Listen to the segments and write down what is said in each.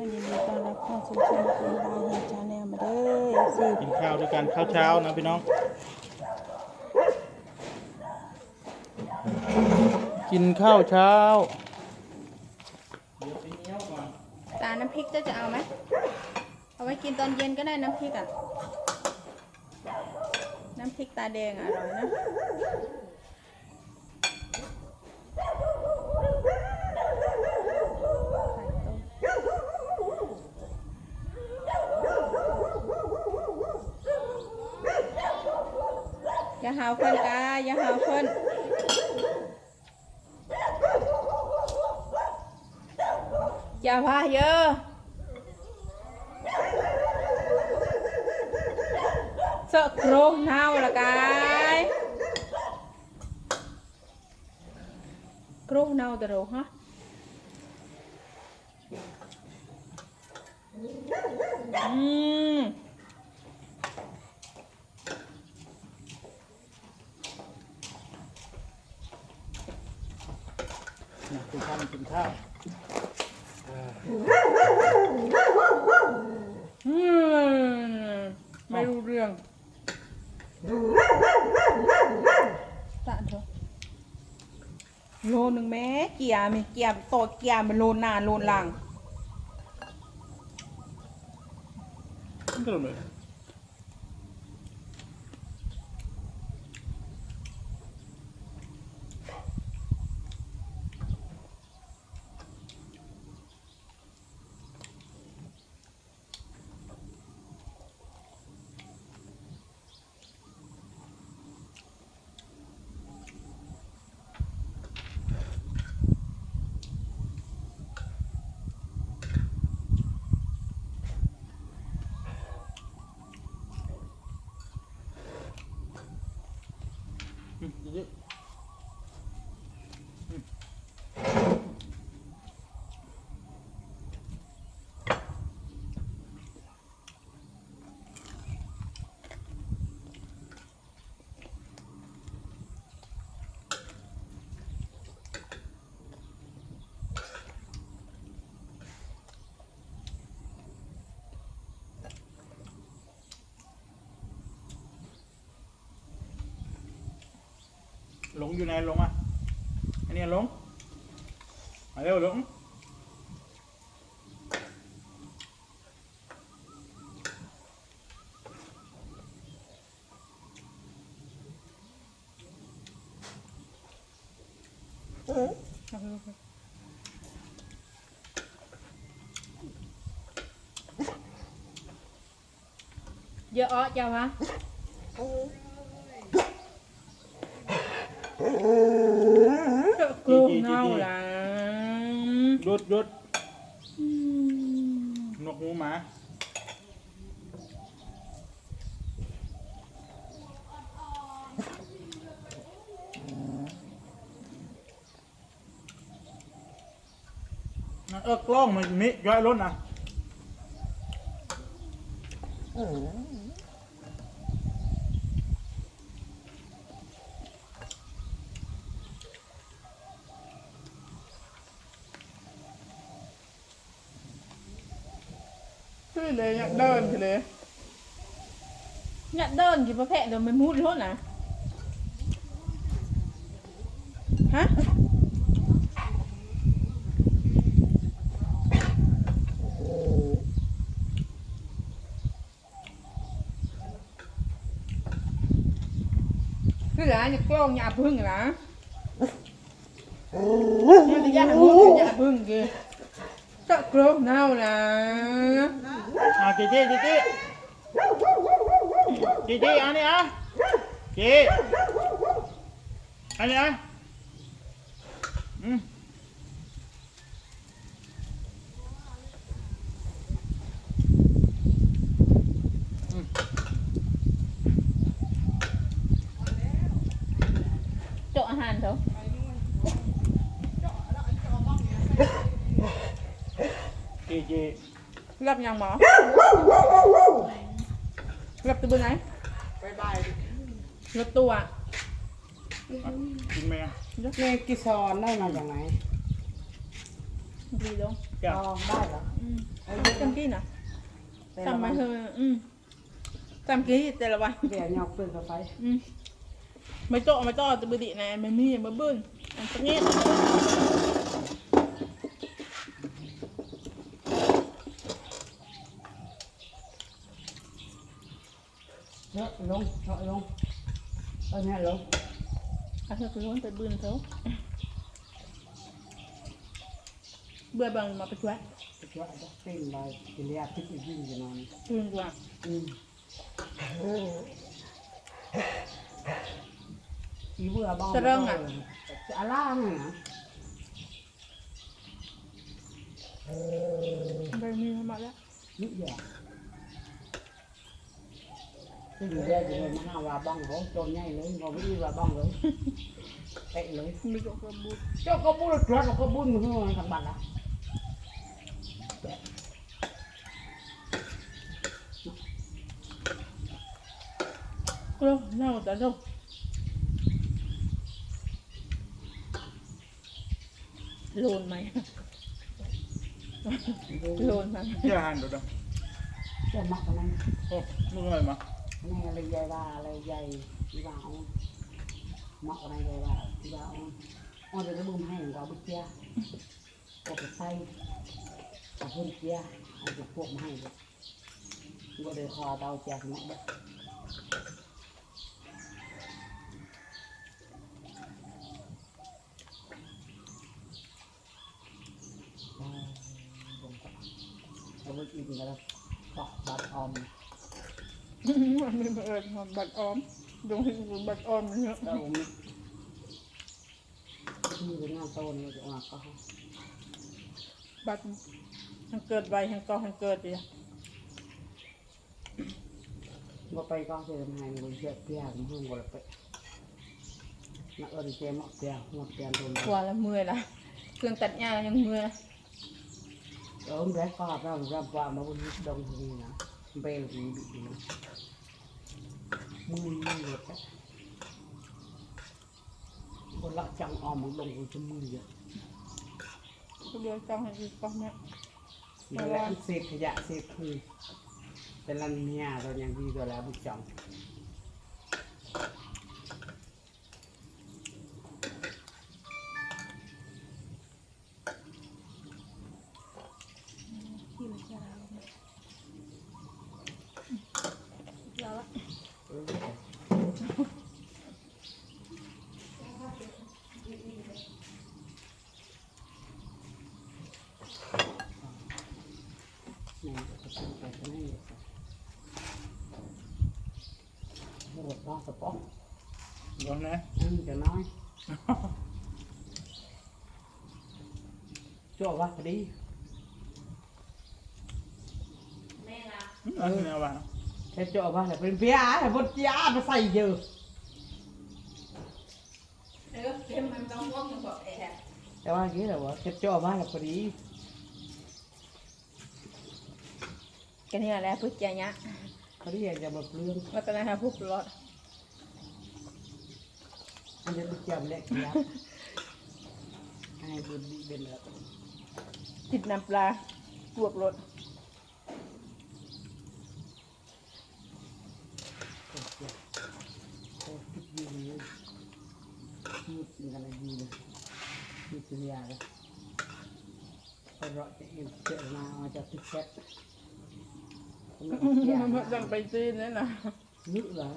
ยินดีต้อนรับเข้าสู่ช่องคุณดาเฮชาแนลมาเด้อสิกินข้าวด้วยกันข้าวเช้านะพี่น้อง กินข้าวเช้า ตาน้ำพริกเจะจะเอาไหมเอาไว้กินตอนเย็นก็ได้น้ำพริกอะ น้ำพริกตาแดงอะอร่อยนะ อย่าหาวเพิ่นกาอย่าหาวเพิ่นอย่าพาเยอะเสอะโครงเน่าละกายโครงเน่าเดยวฮะอืม นะกินข้าวกินข้าวอืมไม่รู้เรื่องตะเถอะโลหนึ่งแม่เกียร์มีเกียร์โตดเกียร์มันโลหนาโลหลังกินขนมเลย หลงอยู่ไหนหลงอะอันนี้หลงมาเร็วหลงเยอะอ้อจ้าวะ ลัวเน่าหลังหยุดหยุดนกหูหมาเออกล้องมันมิย้อยรถนอะ เลยอยากเดินขึ้นเลยเนี่ยเดินกี่ประเภทเดี๋ยวมันมุดรถนะฮะคือหลานอยากกล้องอยากพึ่งนะมันจะอยากมุดอยากพึ่งกี่ จะกรงเน่านะอะจีจีจีจีจีจีอันนี้อะจีอันนี้อะอืม โจาะอาหารเถอะ จีจีรับยังหมอรับตัวไหนรับตัวกินไหมอะเมกิซอนได้มาจากไหนดีลงแก้วลองได้เหรออืมใครจำกี้นะจำมาเธออืมจำกี้แต่ละวันเดี๋ยวยอกเปิดกาไฟอืมไม่โตไม่โตจะบดีนะไม่มีมาเบิ้ลอันสักนิด เนาะล งเนาะลงเออเนี่ยลงอาเธอคือร้อนแต่บื้นเท่าเบื่อบางมาไปช่วยไปช่วยเอาเต้นไปกินยาพิษอีกยิ่งจะนอนตื่นกว่าอืมอีเบื่อบ้างจะล่างอะไปมีเข้ามาแล้วนี่แย่ที่อยู่ได้อยู่เลยมันเอาว่าบ้องเขาจนใหญ่เลยเขาไม่ได้ว่าบ้องเลยเตะเลยมี กกระบุดเจ้าก็บุญกระก็บุญมือทางบัตรละกลัวเน่าแต่ลูกโลนไหมโลนมันเจ้าหันดูดังเจ้ามัก นั้นโอ้ลูกอะไรมานี่อะไรใหญ่ว่าอะไรใหญ่ที่ว่าเอามักอะไรใหญ่ว่าที่ว่าเอาเอาเดี๋ยวบุญให้เราบุญเจ้าก็ไปใส่เอาบุญเจ้าเอาไปพวกมาให้เลยก็เลยวคอเตาแจกเนาะเราไปกินกันแล้วก็บัดออม มันไม่เอิญบัตรออมดงให้บัตรออมมันเยอะเราไม่ที่เป็นงานโตนี่จะมาก็บัตรมันเกิดไวมันก็มันเกิดเดียว่าไปก็จะทำไงมันเยอะเพียงห้องก็ไปนักเอิญเจมเพียงหมดเพียงโดนกลัวแล้วเมื่อยละเครื่องตัดหญ้ายังเมื่อยเออแรกก็เราเราว่ามาบนดงทีนี้นะ เบลดีดีนะมือมือเยอะบนละจังออมมันลงกูจะมือเยอะก็เดี๋ยวจ้องให้อีกก็เนี่ยนี่แหละเศษขยะเศษคือแต่ละเนี่ยเรายังดีตัวแล้วบุจัง ที่มันจะแล้วแล้วละ เออ นี่ก็ต้อไปที่นี่โอ้ป้าสปองลองนะอืมจะน้อยชั่ววะพอดีอันนี้เอาะแค่ชั่ววะแต่เป็นเพี้ยแต่บนเจียมาใส่เยอะเออเกมมันต้องว่องมันบแอบแต่ว่าอย่างนี้แหละวะแค่ชั่ววะแต่พอดี กันนี่แหละพึ่งใจเนี้ยพอดีอยากจะมาเปลืองว่าตอนนั้นฮะพุกรอดอันนี้เป็นเจียมเล็กเนี้ยให้บุญดีเป็นแล้วติดน้ำปลาบวกรถโอ้เจียโอ้ติดดีเลยมุดมีอะไรดีเลยมีสุริยาเลยพอเราจะเอ็นเจอมาเอาจากติดแคท มันจังไปจีนนี่นะนึกเหรอ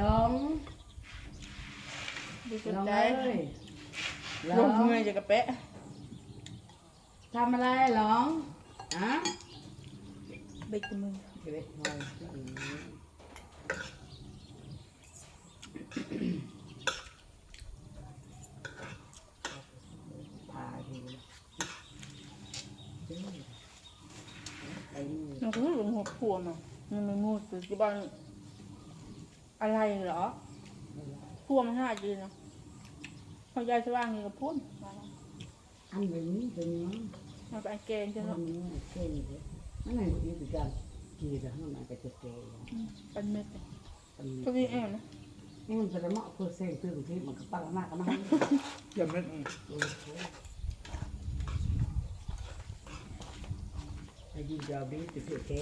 ลองดูจุดลองใจเลยลลองงเมื่อยจะกระเปะทำอะไรลองอะเบรกมือเดี๋ยวหน่อาทีไอ้นี่ มัน ก็หลงหัวพัวมันมันไม่งูคือที่บ้านอะไรเหรอพัวมันห้าจีนะพอยายสว่างนี่ก็พ่นอันนี้เป็นยังมันเป็นแกงอัจ้ะนเนาะนี้เก่งเลยนั่นไงนี่เป็นการกีแต่ข้างในก็จะเก่งเป็นเม็ดอันนี้พวกนี้เองนะอืมันจะเหมาะเพื่อเส้นตื้นที่มันก็ปังมากกันมาให้เยี่ยมเลยอืมโอ้โหไอ้ยิงจะเอาบีบจะเสียแก